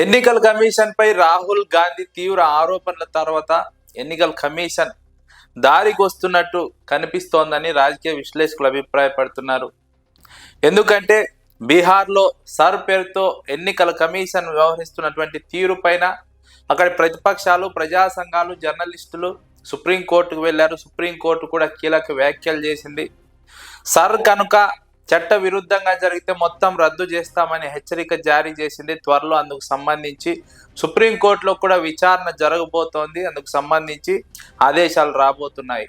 ఎన్నికల కమిషన్ పై రాహుల్ గాంధీ తీవ్ర ఆరోపణల తర్వాత ఎన్నికల కమిషన్ దారికి వస్తున్నట్టు కనిపిస్తోందని రాజకీయ విశ్లేషకులు అభిప్రాయపడుతున్నారు. ఎందుకంటే బీహార్లో సర్ పేరుతో ఎన్నికల కమిషన్ వ్యవహరిస్తున్నటువంటి తీరు పైన అక్కడి ప్రతిపక్షాలు ప్రజా సంఘాలు జర్నలిస్టులు సుప్రీంకోర్టుకు వెళ్ళారు. సుప్రీంకోర్టు కూడా కీలక వ్యాఖ్యలు చేసింది. సర్ కనుక చట్ట విరుద్ధంగా జరిగితే మొత్తం రద్దు చేస్తామని హెచ్చరిక జారీ చేసింది. త్వరలో అందుకు సంబంధించి సుప్రీంకోర్టులో కూడా విచారణ జరగబోతోంది. అందుకు సంబంధించి ఆదేశాలు రాబోతున్నాయి.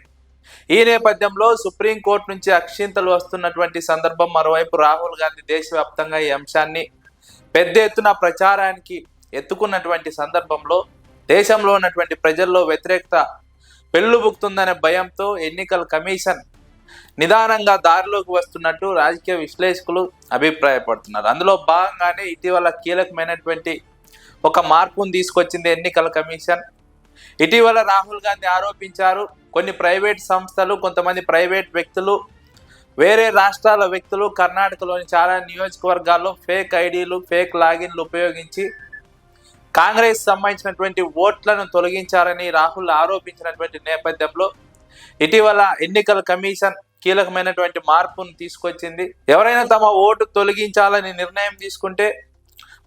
ఈ నేపథ్యంలో సుప్రీంకోర్టు నుంచి అక్షింతలు వస్తున్నటువంటి సందర్భం మరోవైపు రాహుల్ గాంధీ దేశవ్యాప్తంగా ఈ అంశాన్ని పెద్ద ఎత్తున ప్రచారానికి ఎత్తుకున్నటువంటి సందర్భంలో దేశంలో ఉన్నటువంటి ప్రజల్లో వ్యతిరేకత పెళ్ళుబుక్తుందనే భయంతో ఎన్నికల కమిషన్ నిదానంగా దారిలోకి వస్తున్నట్టు రాజకీయ విశ్లేషకులు అభిప్రాయపడుతున్నారు. అందులో భాగంగానే ఇటీవల కీలకమైనటువంటి ఒక మార్పును తీసుకొచ్చింది ఎన్నికల కమిషన్. ఇటీవల రాహుల్ గాంధీ ఆరోపించారు కొన్ని ప్రైవేట్ సంస్థలు కొంతమంది ప్రైవేట్ వ్యక్తులు వేరే రాష్ట్రాల వ్యక్తులు కర్ణాటకలోని చాలా నియోజకవర్గాల్లో ఫేక్ ఐడీలు ఫేక్ లాగిన్లు ఉపయోగించి కాంగ్రెస్ సంబంధించినటువంటి ఓట్లను తొలగించారని రాహుల్ ఆరోపించినటువంటి నేపథ్యంలో ఇటీవల ఎన్నికల కమిషన్ కీలకమైనటువంటి మార్పును తీసుకొచ్చింది. ఎవరైనా తమ ఓటు తొలగించాలని నిర్ణయం తీసుకుంటే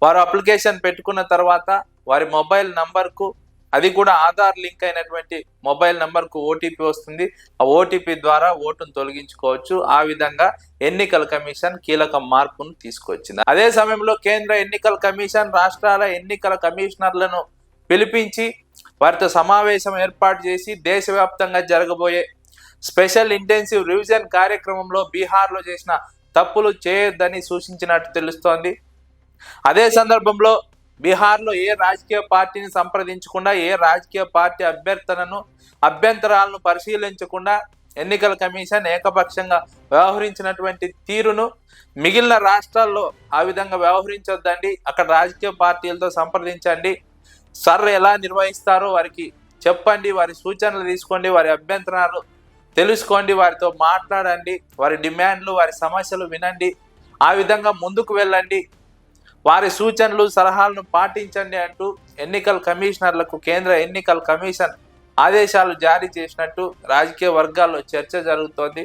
వారు అప్లికేషన్ పెట్టుకున్న తర్వాత వారి మొబైల్ నంబర్కు అది కూడా ఆధార్ లింక్ అయినటువంటి మొబైల్ నంబర్కు ఓటీపీ వస్తుంది. ఆ ఓటీపీ ద్వారా ఓటును తొలగించుకోవచ్చు. ఆ విధంగా ఎన్నికల కమిషన్ కీలక మార్పును తీసుకొచ్చింది. అదే సమయంలో కేంద్ర ఎన్నికల కమిషన్ రాష్ట్రాల ఎన్నికల కమిషనర్లను పిలిపించి వారితో సమావేశం ఏర్పాటు చేసి దేశవ్యాప్తంగా జరగబోయే స్పెషల్ ఇంటెన్సివ్ రివిజన్ కార్యక్రమంలో బీహార్లో చేసిన తప్పులు చేయొద్దని సూచించినట్టు తెలుస్తోంది. అదే సందర్భంలో బీహార్లో ఏ రాజకీయ పార్టీని సంప్రదించకుండా ఏ రాజకీయ పార్టీ అభ్యర్థనను అభ్యంతరాలను పరిశీలించకుండా ఎన్నికల కమిషన్ ఏకపక్షంగా వ్యవహరించినటువంటి తీరును మిగిలిన రాష్ట్రాల్లో ఆ విధంగా వ్యవహరించొద్దండి. అక్కడ రాజకీయ పార్టీలతో సంప్రదించండి. సర్ ఎలా నిర్వహిస్తారో వారికి చెప్పండి వారి సూచనలు తీసుకోండి వారి అభ్యంతరాలు తెలుసుకోండి వారితో మాట్లాడండి వారి డిమాండ్లు వారి సమస్యలు వినండి ఆ విధంగా ముందుకు వెళ్ళండి. వారి సూచనలు సలహాలను పాటించండి అంటూ ఎన్నికల కమిషనర్లకు కేంద్ర ఎన్నికల కమిషన్ ఆదేశాలు జారీ చేసినట్టు రాజకీయ వర్గాల్లో చర్చ జరుగుతోంది.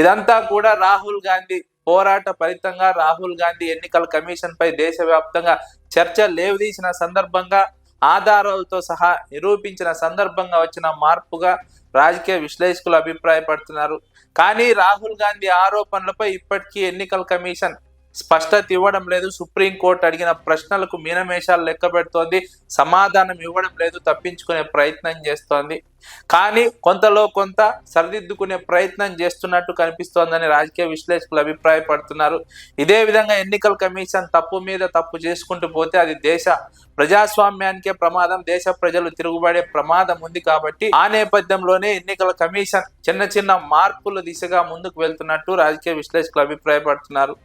ఇదంతా కూడా రాహుల్ గాంధీ పోరాట ఫలితంగా రాహుల్ గాంధీ ఎన్నికల కమిషన్ పై దేశవ్యాప్తంగా చర్చ లేవదీసిన సందర్భంగా ఆధారాలతో సహా నిరూపించిన సందర్భంగా వచ్చిన మార్పుగా రాజకీయ విశ్లేషకులు అభిప్రాయపడుతున్నారు. కానీ రాహుల్ గాంధీ ఆరోపణలపై ఇప్పటికీ ఎన్నికల కమిషన్ స్పష్టత ఇవ్వడం లేదు. సుప్రీంకోర్టు అడిగిన ప్రశ్నలకు మీనమేషాలు లెక్క పెడుతోంది. సమాధానం ఇవ్వడం లేదు. తప్పించుకునే ప్రయత్నం చేస్తోంది. కానీ కొంతలో కొంత సరిదిద్దుకునే ప్రయత్నం చేస్తున్నట్టు కనిపిస్తోందని రాజకీయ విశ్లేషకులు అభిప్రాయపడుతున్నారు. ఇదే విధంగా ఎన్నికల కమిషన్ తప్పు మీద తప్పు చేసుకుంటూ పోతే అది దేశ ప్రజాస్వామ్యానికే ప్రమాదం. దేశ ప్రజలు తిరుగుబడే ప్రమాదం ఉంది కాబట్టి ఆ నేపథ్యంలోనే ఎన్నికల కమిషన్ చిన్న చిన్న మార్పుల దిశగా ముందుకు వెళ్తున్నట్టు రాజకీయ విశ్లేషకులు అభిప్రాయపడుతున్నారు.